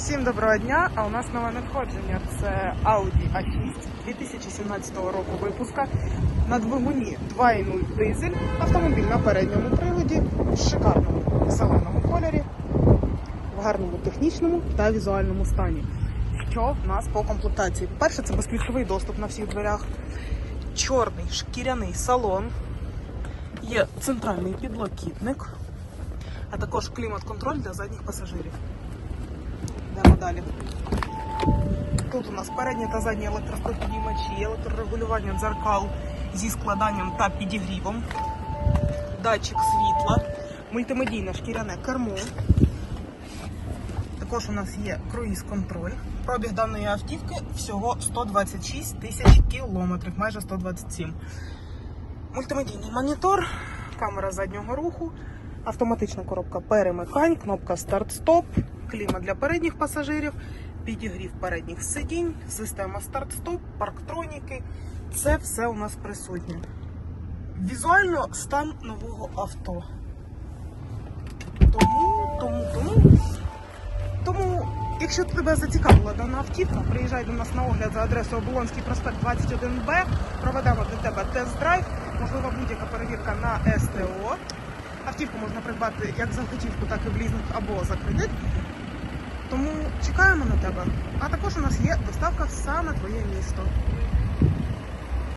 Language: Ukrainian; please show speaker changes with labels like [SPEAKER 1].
[SPEAKER 1] Всім доброго дня! А у нас нове надходження. Це Audi A6 2017 року випуска на двигуні 2.0 дизель. Автомобіль на передньому приводі в шикарному зеленому кольорі, в гарному технічному та візуальному стані. Що в нас по комплектації? Перше, це безключовий доступ на всіх дверях, чорний шкіряний салон, є центральний підлокітник, а також клімат-контроль для задніх пасажирів. Далі. Тут у нас передні та задні електростопідіймачі, електрорегулювання дзеркал зі складанням та підігрівом, датчик світла, мультимедійне шкіряне кермо. Також у нас є круїз-контроль. Пробіг даної автівки всього 126 тисяч кілометрів, майже 127. Мультимедійний монітор, камера заднього руху, автоматична коробка перемикань, кнопка старт-стоп, кліма для передніх пасажирів, підігрів передніх сидінь, система старт-стоп, парктроніки. Це все у нас присутнє. Візуально стан нового авто. Тому, тому, тому. Тому, якщо тебе зацікавила дана автівка, приїжджай до нас на огляд за адресою Оболонський проспект 21Б. Проведемо для тебе тест-драйв, можливо, будь-яка перевірка на СТО. Автівку можна придбати як за готівку, так і в лізинг або за кредит. Тому чекаємо на тебе. А також у нас є доставка саме твоє місто.